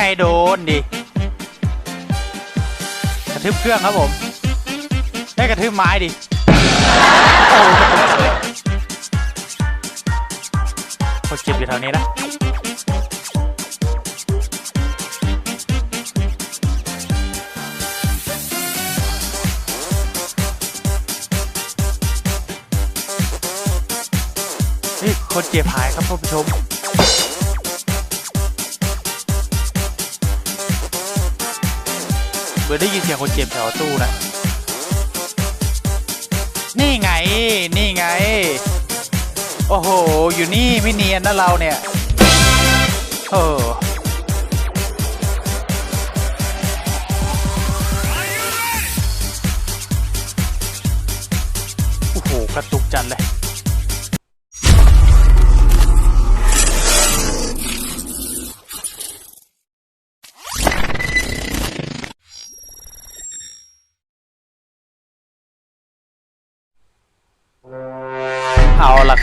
ไงโดนดิกระทืบเครื่องครับผมได้กระทืบไม้ดิโอ้กระตุกเลยคนเจ็บอยู่แถวนี้นะนี่คนเจ็บหายครับท่านผู้ชม มือนได้ยินเสียงคนเจ็บแถวตู้นะ นี่ไง นี่ไง โอ้โห อยู่นี่ไม่เนียนนะเราเนี่ยเอ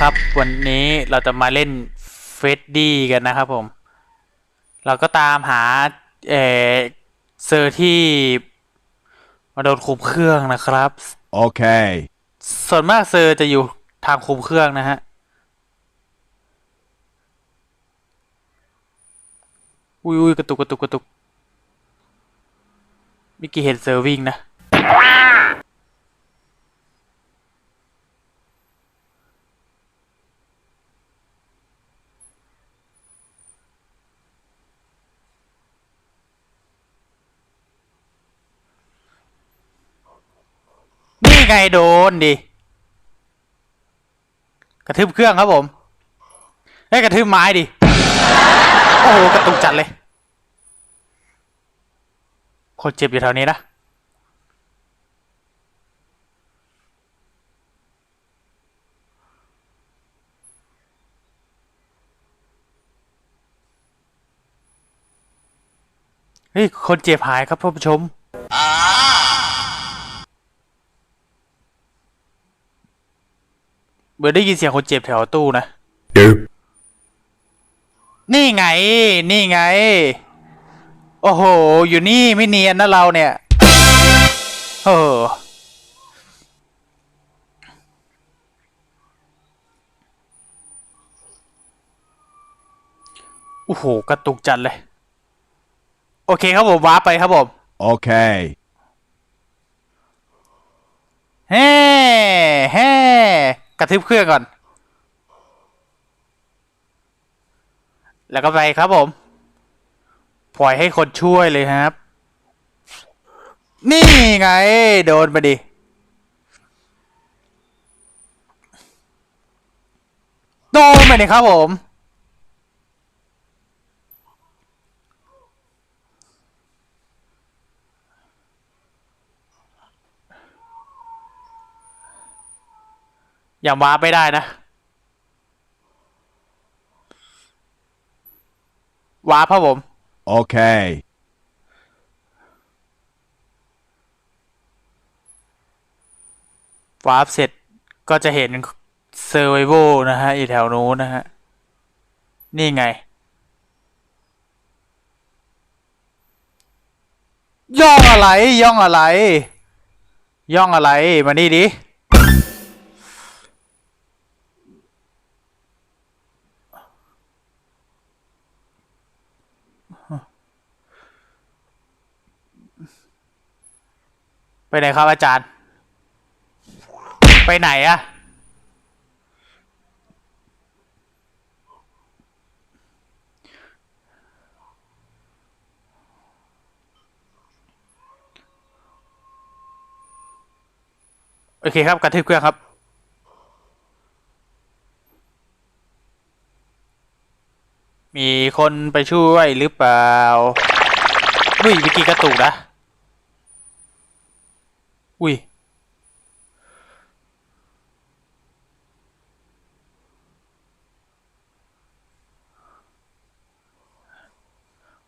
ครับ วันนี้เราจะมาเล่นเฟดดี้กันนะครับผม เราก็ตามหาเออเซอร์ที่มาโดนคุมเครื่องนะครับ Okay. ส่วนมากเซอร์จะอยู่ทางคุมเครื่องนะฮะอุ้ยอุ้ยกระตุกกระตุกกระตุกเมิกี้เห็นเซอร์วิ่งนะ ไงโดนดิ กระทืบเครื่องครับผมได้กระทืบไม้ดิ โอ้โหกระตุกจัดเลยคนเจ็บอยู่แถวนี้นะเฮ้ยคนเจ็บหายครับท่านผู้ชม เหมือนได้ยินเสียงคนเจ็บแถวตู้นะ นี่ไง นี่ไง โอ้โห อยู่นี่ไม่เนียนนะเราเนี่ยเออโอ้โห กระตุกจัดเลย โอเคครับผมว้าร์ปไปครับผม Okay. แฮ่แฮ่ กระทึบเครื่องก่อน แล้วก็ไปครับผม ปล่อยให้คนช่วยเลยครับ นี่ไง โดนไปดิโดนไปดิครับผม อย่างว้าร์ปไม่ได้นะว้าร์ปครับผม Okay. วาร์ปเสร็จก็จะเห็นเซอร์ไวโวนะฮะ อยู่แถวนู้นนะฮะ นี่ไง ย่องอะไร ย่องอะไร ย่องอะไร มานี่ดิ ไปไหนครับอาจารย์ ไปไหนอะโอเคครับ กระทืบเครื่องครับ มีคนไปช่วยหรือเปล่า อุ้ยเมื่อกี้กระตุกนะ อุ้ย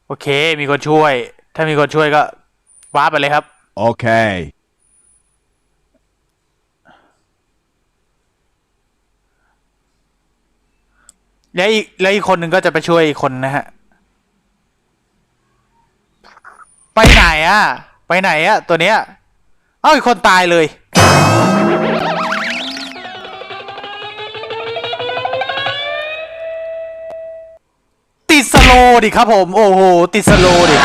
โอเค มีคนช่วย ถ้ามีคนช่วยก็ว้าร์ปไปเลยครับ Okay. แล้วอีกแล้วอีกคนหนึ่งก็จะไปช่วยอีกคนนะฮะ ไปไหนอะไปไหนอะตัวเนี้ย เอ้าอีกคนตายเลย ติดสโลดิครับผม โอ้โห ติดสโลดิ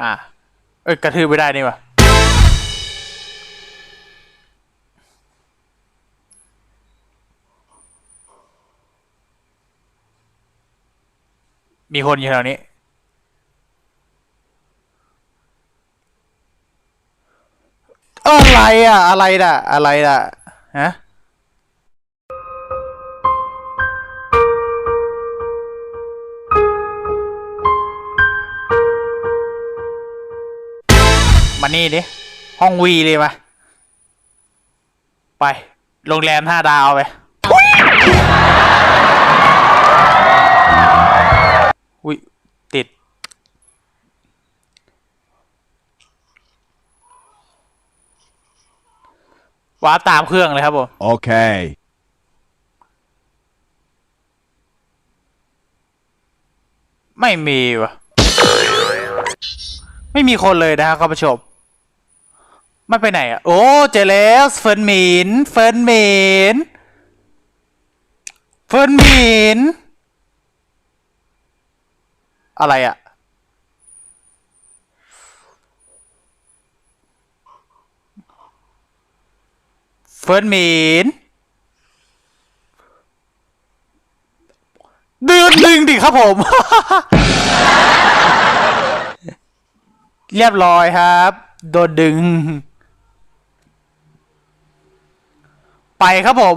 อะเอ้ยกระทืบไม่ได้นี่วะมีคนอยู่แถวนี้ อะไรอะ อะไรน่ะ อะไรน่ะ ฮะ มานี่ดิ ห้องวีเลยมาไป โรงแรมห้าดาวไปอุ้ย ติด ว้าร์ปตามเครื่องเลยครับผม Okay. ไม่มีวะไม่มีคนเลยนะครับคุณผู้ชม ไม่ไปไหนอะ โอ้ เจอแล้วเฟิร์นหมิน เฟิร์นหมิน เฟิร์นหมิน อะไรอะ เฟิร์นหมินเดือนหนึ่งดิครับผม เรียบร้อยครับ โดนดึง ไปครับผม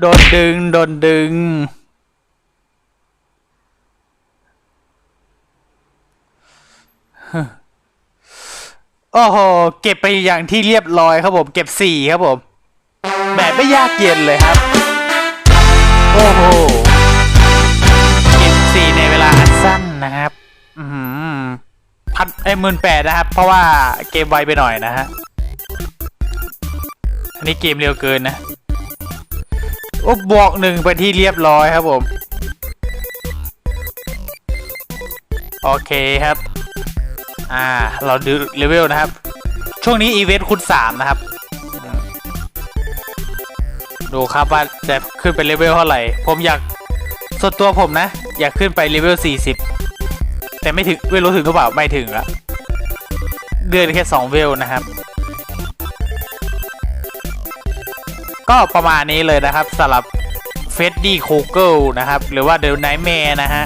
โดนดึง โดนดึง โอ้โห เก็บไปอย่างที่เรียบร้อยครับผม เก็บสี่ครับผม แบบไม่ยากเย็นเลยครับ โอ้โห เก็บสี่ในเวลาอันสั้นนะครับ อือหือ พันไอ้หมื่นแปดนะครับ เพราะว่าเกมไวไปหน่อยนะฮะ อันนี้เกมเร็วเกินนะ โอ้บวกหนึ่งไปที่เรียบร้อยครับผม โอเคครับ อ่า เราดูเลเวลนะครับ ช่วงนี้อีเวนต์คูณสามนะครับ ดูครับว่าจะขึ้นไปเลเวลเท่าไหร่ ผมอยากส่วนตัวผมนะ อยากขึ้นไปเลเวล40 แต่ไม่ถึงไม่รู้ถึงหรือเปล่าไม่ถึงอะเดือนแค่2เวลนะครับ ก็ประมาณนี้เลยนะครับสำหรับเฟดดี้โคเกิลนะครับ หรือว่าเดลไนแมร์นะฮะ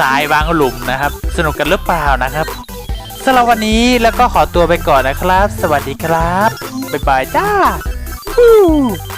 สายวางหลุมนะครับ สนุกกันหรือเปล่านะครับสำหรับวันนี้แล้วก็ขอตัวไปก่อนนะครับ สวัสดีครับ บ๊ายบายจ้า Woo!